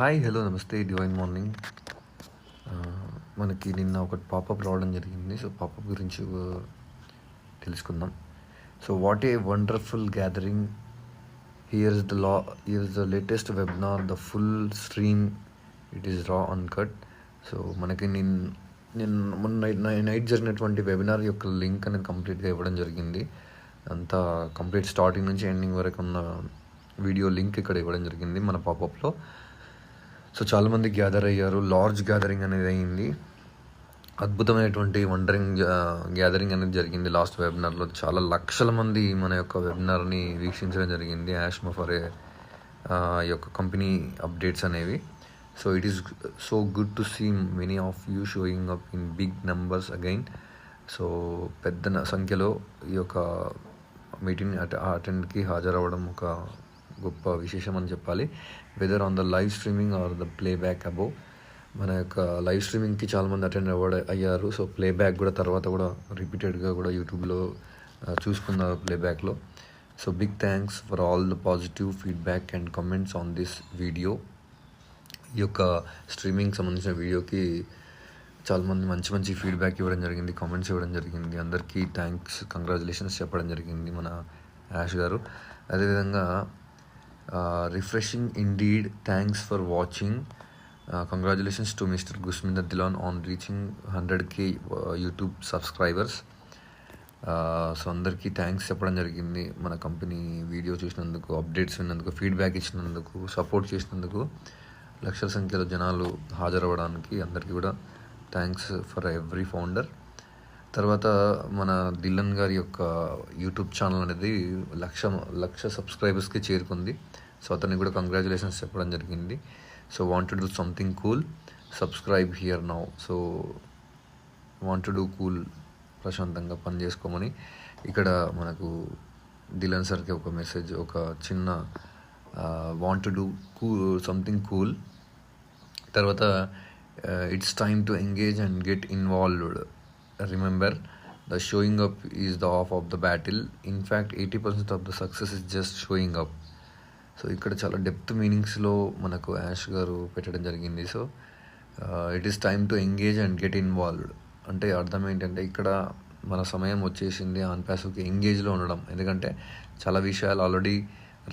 Hi hello నమస్తే divine morning. మనకి నిన్న ఒకటి పాపప్ రావడం జరిగింది. సో పాపప్ గురించి తెలుసుకుందాం. So what a wonderful gathering here is the law here is the latest webinar the full stream it is raw uncut so మనకి నిన్ నిన్న మొన్న నైట్ నైట్ జరిగినటువంటి వెబినార్ యొక్క లింక్ అనేది కంప్లీట్గా ఇవ్వడం జరిగింది. అంతా కంప్లీట్ స్టార్టింగ్ నుంచి ఎండింగ్ వరకు ఉన్న వీడియో లింక్ ఇక్కడ ఇవ్వడం జరిగింది మన పాపప్లో సో చాలామంది గ్యాదర్ అయ్యారు. లార్జ్ గ్యాదరింగ్ అనేది అయింది. అద్భుతమైనటువంటి వండరింగ్ గ్యాదరింగ్ uh, అనేది జరిగింది లాస్ట్ వెబినార్లో చాలా లక్షల మంది మన యొక్క వెబినార్ని వీక్షించడం జరిగింది. యాష్ మఫరే uh, ఈ యొక్క కంపెనీ అప్డేట్స్ అనేవి. So it is so good to see many of you showing up in big numbers again so పెద్ద సంఖ్యలో ఈ యొక్క మీటింగ్ అటెండ్కి హాజరవ్వడం ఒక గొప్ప విశేషం అని చెప్పాలి. Whether on the live streaming or the playback above మన యొక్క లైవ్ స్ట్రీమింగ్కి చాలామంది అటెండ్ అవ్వడ అయ్యారు. సో ప్లే బ్యాక్ కూడా తర్వాత కూడా రిపీటెడ్గా కూడా యూట్యూబ్లో చూసుకున్నారు ప్లేబ్యాక్లో so big thanks for all the positive feedback and comments on this video ఈ యొక్క స్ట్రీమింగ్ సంబంధించిన వీడియోకి చాలామంది మంచి మంచి ఫీడ్బ్యాక్ ఇవ్వడం జరిగింది కామెంట్స్ ఇవ్వడం జరిగింది. అందరికీ థ్యాంక్స్ కంగ్రాచులేషన్స్ చెప్పడం జరిగింది మన యాష్ గారు. అదేవిధంగా refreshing indeed thanks for watching congratulations to mister Gusminder Dhillon on reaching hundred K YouTube subscribers so అందరికీ థ్యాంక్స్ చెప్పడం జరిగింది. మన కంపెనీ వీడియో చూసినందుకు అప్డేట్స్ విన్నందుకు ఫీడ్బ్యాక్ ఇచ్చినందుకు సపోర్ట్ చేసినందుకు లక్షల సంఖ్యలో జనాలు హాజరవ్వడానికి అందరికీ కూడా థ్యాంక్స్ ఫర్ ఎవ్రీ ఫౌండర్ తర్వాత మన దిల్లన్ గారి యొక్క యూట్యూబ్ ఛానల్ అనేది లక్ష లక్ష సబ్స్క్రైబర్స్కి చేరుకుంది. సో అతనికి కూడా కంగ్రాచులేషన్స్ చెప్పడం జరిగింది. So want to do something cool subscribe here now. So want to do cool ప్రశాంతంగా పని చేసుకోమని ఇక్కడ మనకు దిలన్ సార్కి ఒక మెసేజ్ ఒక చిన్న want to do cool something cool. తర్వాత it's time to engage and get involved. Remember the showing up is the of of the battle in fact eighty percent of the success is just showing up so ఇక్కడ చాలా depth మీనింగ్స్లో మనకు యాష్ గారు పెట్టడం జరిగింది. So it is time to engage and get involved అంటే అర్థం ఏంటంటే ఇక్కడ మన సమయం వచ్చేసింది. ఆన్ ప్యాసివ్కి ఎంగేజ్లో ఉండడం. ఎందుకంటే చాలా విషయాలు ఆల్రెడీ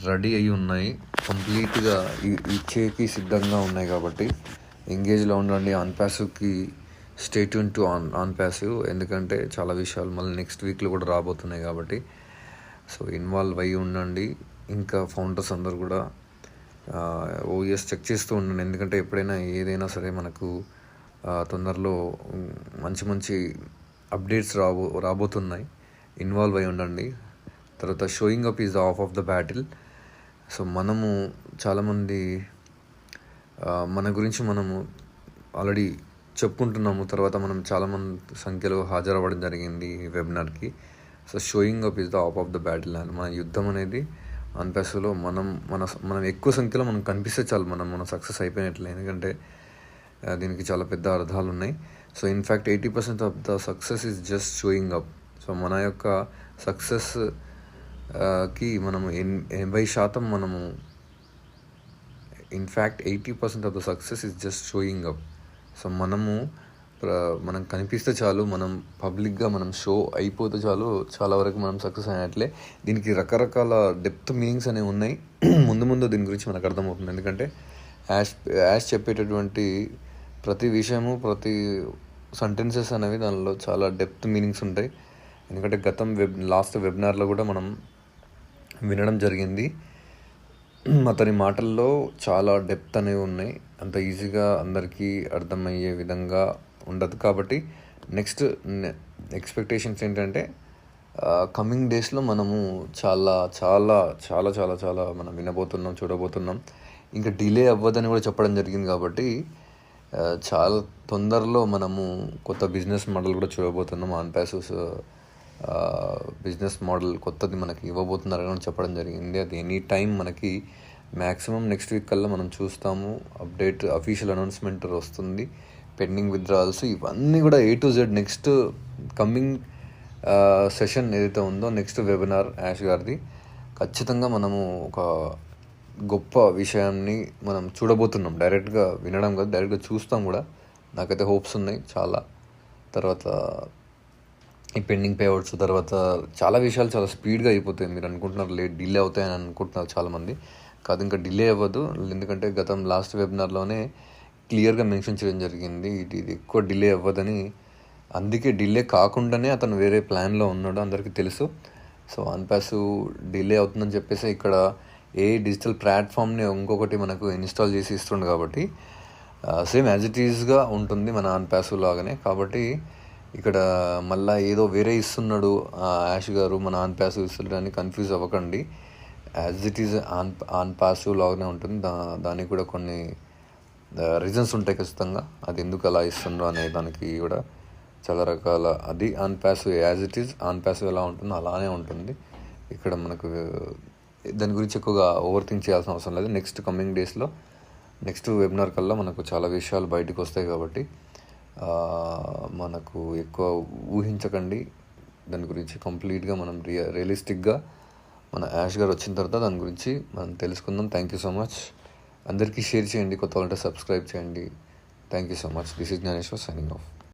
రెడీ అయి ఉన్నాయి. కంప్లీట్గా ఇచ్చేకి సిద్ధంగా ఉన్నాయి కాబట్టి ఎంగేజ్లో ఉండండి. On ప్యాసివ్కి state to on on passive ఎందుకంటే చాలా విషయాలు మళ్ళీ నెక్స్ట్ వీక్లో కూడా రాబోతున్నాయి కాబట్టి. సో ఇన్వాల్వ్ అయ్యి ఉండండి. ఇంకా ఫౌండర్స్ అందరు కూడా ఓఎస్ చెక్ చేస్తూ ఉండండి. ఎందుకంటే ఎప్పుడైనా ఏదైనా సరే మనకు తొందరలో మంచి మంచి అప్డేట్స్ రాబో రాబోతున్నాయి. ఇన్వాల్వ్ అయి ఉండండి. తర్వాత showing up is the of of the battle so మనము చాలామంది మన గురించి మనము ఆల్రెడీ చెప్పుకుంటున్నాము. తర్వాత మనం చాలామంది సంఖ్యలో హాజరవ్వడం జరిగింది వెబినార్కి. So showing up is the of of the battle and మన యుద్ధం అనేది అన్పాస్లో మనం మన మనం ఎక్కువ సంఖ్యలో మనం కనిపిస్తే చాలు. మనం మనం సక్సెస్ అయిపోయినట్లే. ఎందుకంటే దీనికి చాలా పెద్ద అర్థాలు ఉన్నాయి. So in fact eighty percent of the success is just showing up so మన యొక్క సక్సెస్కి మనము ఎన్ ఎనభై శాతం మనము in fact eighty percent of the success is just showing up so మనము మనం కనిపిస్తే చాలు మనం పబ్లిక్గా మనం షో అయిపోతే చాలు చాలా వరకు మనం సక్సెస్ అయినట్లే. దీనికి రకరకాల డెప్త్ మీనింగ్స్ అనేవి ఉన్నాయి. ముందు ముందు దీని గురించి మనకు అర్థమవుతుంది. ఎందుకంటే యాష్ యాష్ చెప్పేటటువంటి ప్రతి విషయము ప్రతి సెంటెన్సెస్ అనేవి దానిలో చాలా డెప్త్ మీనింగ్స్ ఉంటాయి. ఎందుకంటే గతం వెబ్ లాస్ట్ వెబినార్లో కూడా మనం వినడం జరిగింది. అతని మాటల్లో చాలా డెప్త్ అనేవి ఉన్నాయి. అంత ఈజీగా అందరికీ అర్థమయ్యే విధంగా ఉండదు కాబట్టి నెక్స్ట్ ఎక్స్పెక్టేషన్స్ ఏంటంటే కమింగ్ డేస్లో మనము చాలా చాలా చాలా చాలా చాలా మనం వినబోతున్నాం చూడబోతున్నాం. ఇంకా డిలే అవ్వదని కూడా చెప్పడం జరిగింది కాబట్టి చాలా తొందరలో మనము కొత్త బిజినెస్ మోడల్ కూడా చూడబోతున్నాం. ఆన్ ప్యాసెస్ బిజినెస్ మోడల్ కొత్తది మనకి ఇవ్వబోతున్నారు అని చెప్పడం జరిగింది. అది ఎనీ టైం మనకి మ్యాక్సిమం నెక్స్ట్ వీక్ కల్లా మనం చూస్తాము. అప్డేట్ అఫీషియల్ అనౌన్స్మెంట్ వస్తుంది. పెండింగ్ విత్డ్రాల్స్ ఇవన్నీ కూడా A to Z next coming session ఏదైతే ఉందో నెక్స్ట్ వెబినార్ యాష్ గారిది. ఖచ్చితంగా మనము ఒక గొప్ప విషయాన్ని మనం చూడబోతున్నాం. డైరెక్ట్గా వినడం కాదు డైరెక్ట్గా చూస్తాం కూడా. నాకైతే హోప్స్ ఉన్నాయి చాలా. తర్వాత ఈ పెండింగ్ పేఅవుట్స్ తర్వాత చాలా విషయాలు చాలా స్పీడ్గా అయిపోతాయి. మీరు అనుకుంటున్నారు లేట్ డిలే అవుతాయని అనుకుంటున్నారు చాలామంది. కాదు ఇంకా డిలే అవ్వదు. ఎందుకంటే గతం లాస్ట్ వెబినార్లోనే క్లియర్గా మెన్షన్ చేయడం జరిగింది. ఇది ఇది ఎక్కువ డిలే అవ్వదని. అందుకే డిలే కాకుండానే అతను వేరే ప్లాన్లో ఉన్నాడు. అందరికీ తెలుసు. సో అన్పాస్ డిలే అవుతుందని చెప్పేసి ఇక్కడ ఏ డిజిటల్ ప్లాట్ఫామ్ని ఇంకొకటి మనకు ఇన్స్టాల్ చేసి ఇస్తుండు కాబట్టి సేమ్ యాజ్ ఇట్ ఈజ్గా ఉంటుంది మన అన్పాస్ లాగానే. కాబట్టి ఇక్కడ మళ్ళీ ఏదో వేరే ఇస్తున్నాడు యాష్ గారు మన ఆన్ ప్యాసివ్ ఇస్తున్నాడు అని కన్ఫ్యూజ్ అవ్వకండి. As it is on on passive లాగానే ఉంటుంది. దా దానికి కూడా కొన్ని రీజన్స్ ఉంటాయి ఖచ్చితంగా. అది ఎందుకు అలా ఇస్తుండ్రో అనే దానికి కూడా చాలా రకాల అది on passive as it is on passive ఎలా ఉంటుందో అలానే ఉంటుంది. ఇక్కడ మనకు దాని గురించి ఎక్కువగా ఓవర్ థింక్ చేయాల్సిన అవసరం లేదు. నెక్స్ట్ కమింగ్ డేస్లో నెక్స్ట్ వెబినార్ కల్లా మనకు చాలా విషయాలు బయటకు వస్తాయి కాబట్టి మనకు ఎక్కువ ఊహించకండి. దాని గురించి కంప్లీట్గా మనం రియా రియలిస్టిక్గా మన యాష్ గారు వచ్చిన తర్వాత దాని గురించి మనం తెలుసుకుందాం. Thank you so much. అందరికీ షేర్ చేయండి. కొత్త వాళ్ళంటే సబ్స్క్రైబ్ చేయండి. Thank you so much. This is Gyaneshwar signing off.